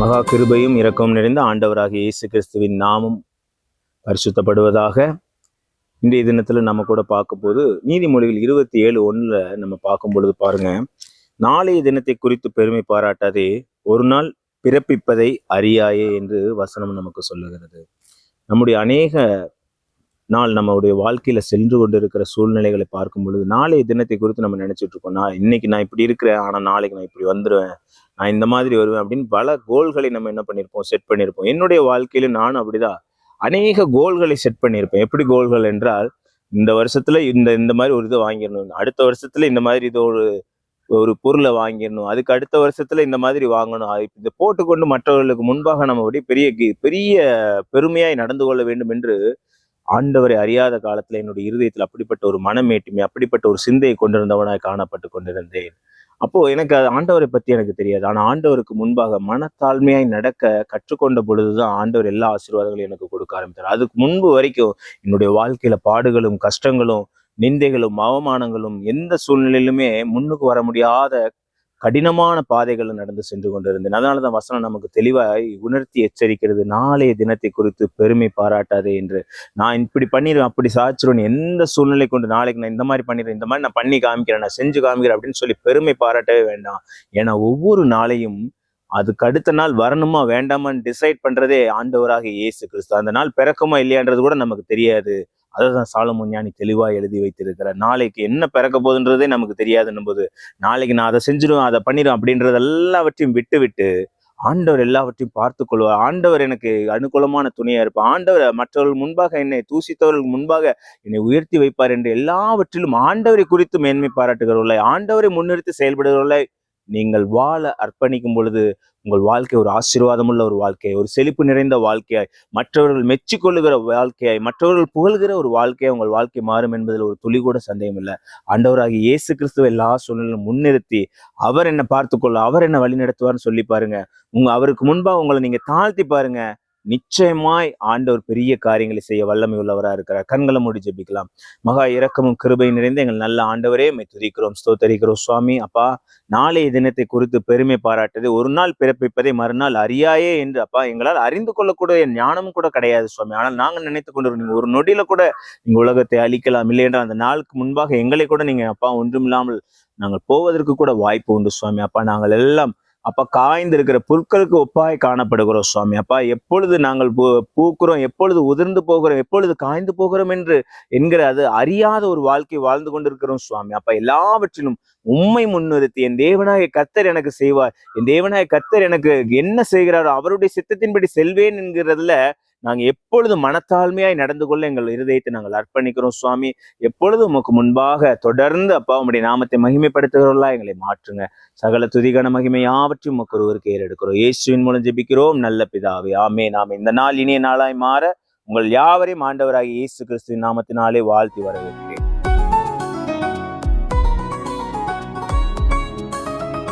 மகா கிருபையும் இரக்கம் நிறைந்த ஆண்டவராகிய இயேசு கிறிஸ்துவின் நாமம் பரிசுத்தப்படுவதாக இன்றைய தினத்தில் நம்ம கூட பார்க்க போது நீதிமொழிகள் இருபத்தி ஏழு ஒன்றில் நம்ம பார்க்கும் பொழுது பாருங்க. நாளைய தினத்தை குறித்து பெருமை பாராட்டாதே ஒரு நாள் பிறப்பிப்பதை அறியாயே என்று வசனம் நமக்கு சொல்லுகிறது. நம்முடைய அநேக நாள் நம்மளுடைய வாழ்க்கையில சென்று கொண்டிருக்கிற சூழ்நிலைகளை பார்க்கும் பொழுது நாளைய தினத்தை குறித்து நம்ம நினைச்சிட்டு இருக்கோம். நான் இன்னைக்கு நான் இப்படி இருக்கிறேன் ஆனா நாளைக்கு நான் இப்படி வந்துடுவேன் நான் இந்த மாதிரி வருவேன் அப்படின்னு பல கோல்களை நம்ம என்ன பண்ணியிருப்போம்? செட் பண்ணியிருப்போம். என்னுடைய வாழ்க்கையில நானும் அப்படிதான். அநேக கோல்களை செட் பண்ணியிருப்பேன். எப்படி கோல்கள் என்றால் இந்த வருஷத்துல இந்த இந்த மாதிரி ஒரு இதை வாங்கிடணும் அடுத்த வருஷத்துல இந்த மாதிரி இது ஒரு ஒரு பொருளை வாங்கிடணும் அதுக்கு அடுத்த வருஷத்துல இந்த மாதிரி வாங்கணும் இந்த இதை போட்டுக்கொண்டு மற்றவர்களுக்கு முன்பாக நம்ம அப்படியே பெரிய பெரிய பெருமையாய் நடந்து கொள்ள வேண்டும் என்று ஆண்டவரை அறியாத காலத்துல என்னுடைய இருதயத்தில் அப்படிப்பட்ட ஒரு மனமேட்டுமை அப்படிப்பட்ட ஒரு சிந்தையை கொண்டிருந்தவனாய் காணப்பட்டு கொண்டிருந்தேன். அப்போ எனக்கு அது ஆண்டவரை பத்தி எனக்கு தெரியாது. ஆனால் ஆண்டவருக்கு முன்பாக மனத்தாழ்மையாய் நடக்க கற்றுக்கொண்ட பொழுதுதான் ஆண்டவர் எல்லா ஆசீர்வாதங்களையும் எனக்கு கொடுக்க ஆரம்பித்தார். அதுக்கு முன்பு வரைக்கும் என்னுடைய வாழ்க்கையில பாடுகளும் கஷ்டங்களும் நிந்தைகளும் அவமானங்களும் எந்த சூழ்நிலையிலுமே முன்னுக்கு வர முடியாத கடினமான பாதைகளை நடந்து சென்று கொண்டிருந்தேன். அதனாலதான் வசனம் நமக்கு தெளிவாய் உணர்த்தி எச்சரிக்கிறது நாளைய தினத்தை குறித்து பெருமை பாராட்டாதே என்று. நான் இப்படி பண்ணிடுவேன் அப்படி சாதிச்சிருவேன் எந்த சூழ்நிலை கொண்டு நாளைக்கு நான் இந்த மாதிரி பண்ணிடுறேன் இந்த மாதிரி நான் பண்ணி காமிக்கிறேன் நான் செஞ்சு காமிக்கிறேன் அப்படின்னு சொல்லி பெருமை பாராட்டவே வேண்டாம். ஏன்னா ஒவ்வொரு நாளையும் அதுக்கு அடுத்த நாள் வரணுமா வேண்டாமான்னு டிசைட் பண்றதே ஆண்டவராக இயேசு கிறிஸ்து. அந்த நாள் பிறக்குமா இல்லையான்றது கூட நமக்கு தெரியாது. அதை தான் சாலமோன் ஞானி தெளிவாக எழுதி வைத்திருக்கிறார். நாளைக்கு என்ன பிறக்க போகுதுன்றதே நமக்கு தெரியாதுன்னும் போது நாளைக்கு நான் அதை செஞ்சிருவேன் அதை பண்ணிடும் அப்படின்றது எல்லாவற்றையும் விட்டு விட்டு ஆண்டவர் எல்லாவற்றையும் பார்த்து கொள்வார். ஆண்டவர் எனக்கு அனுகூலமான துணையா இருப்பார். ஆண்டவர் மற்றவர்கள் முன்பாக என்னை தூசித்தவர்கள் முன்பாக என்னை உயர்த்தி வைப்பார் என்று எல்லாவற்றிலும் ஆண்டவரை குறித்து மேன்மை பாராட்டுகிறவர்களை ஆண்டவரை முன்னிறுத்தி செயல்படுகிறவர்களை நீங்கள் வாழ அர்ப்பணிக்கும் பொழுது உங்கள் வாழ்க்கை ஒரு ஆசீர்வாதமுள்ள ஒரு வாழ்க்கை ஒரு செழிப்பு நிறைந்த வாழ்க்கையாய் மற்றவர்கள் மெச்சிக்கொள்ளுகிற வாழ்க்கையாய் மற்றவர்கள் புகழ்கிற ஒரு வாழ்க்கையை உங்கள் வாழ்க்கை மாறும் என்பதில் ஒரு துளி கூட சந்தேகம் இல்லை. ஆண்டவராக இயேசு கிறிஸ்துவ எல்லா சூழ்நிலையும் முன்னிறுத்தி அவர் என்ன பார்த்துக்கொள்ள அவர் என்ன வழி நடத்துவார்னு சொல்லி பாருங்க. உங்க அவருக்கு முன்பாக உங்களை நீங்க தாழ்த்தி பாருங்க. நிச்சயமாய் ஆண்டவர் பெரிய காரியங்களை செய்ய வல்லமை உள்ளவரா இருக்கிறார். கண்களை மூடி ஜெபிக்கலாம். மகா இரக்கமும் கிருபை நிறைந்த எங்கள் நல்ல ஆண்டவரே மை துதிக்கிறோம் ஸ்தோத்தரிக்கிறோம். சுவாமி அப்பா நாளைய தினத்தை குறித்து பெருமை பாராட்டது. ஒரு நாள் பிறப்பிப்பதை மறுநாள் அறியாயே என்று அப்பா எங்களால் அறிந்து கொள்ளக்கூடிய ஞானமும் கூட கிடையாது சுவாமி. ஆனால் நாங்கள் நினைத்து கொண்டு ஒரு நொடியில கூட நீங்க உலகத்தை அழிக்கலாம். இல்லை என்றால் அந்த நாளுக்கு முன்பாக எங்களை கூட நீங்க அப்பா ஒன்றுமில்லாமல் நாங்கள் போவதற்கு கூட வாய்ப்பு உண்டு சுவாமி. அப்பா நாங்கள் எல்லாம் அப்போ காய்ந்திருக்கிற புற்களுக்கு ஒப்பாய் காணப்படுகிறோம் சுவாமி. அப்பா எப்பொழுது நாங்கள் பூ- பூக்கிறோம் எப்பொழுது உதிர்ந்து போகிறோம் எப்பொழுது காய்ந்து போகிறோம் என்று என்கிற அது அறியாத ஒரு வாழ்க்கை வாழ்ந்து கொண்டிருக்கிறோம் சுவாமி. அப்பா எல்லாவற்றிலும் உண்மை முன்னிறுத்தி என் தேவனாய கத்தர் எனக்கு செய்வார். என் தேவனாய கத்தர் எனக்கு என்ன செய்கிறாரோ அவருடைய சித்தத்தின்படி செல்வேன் என்கிறதுல நாங்க எப்பொழுது மனத்தாழ்மையாய் நடந்து கொள்ள எங்கள் இருதயத்தை நாங்கள் அர்ப்பணிக்கிறோம் சுவாமி. எப்பொழுது உமக்கு முன்பாக தொடர்ந்து அப்பா உம்முடைய நாமத்தை மகிமைப்படுத்துகிறவர்களா எங்களை மாற்றுங்க. சகல துதிகன மகிமை யாவற்றையும் உமக்கு ஒருவருக்கு ஏறெடுக்கிறோம். இயேசுவின் மூலம் ஜெபிக்கிறோம். நல்ல பிதாவே ஆமே நாம் இந்த நாள் இனிய நாளாய் மாற உங்கள் யாவரையும் ஆண்டவராகி இயேசு கிறிஸ்துவின் நாமத்தினாலே வாழ்த்தி வரவேற்கிறோம்.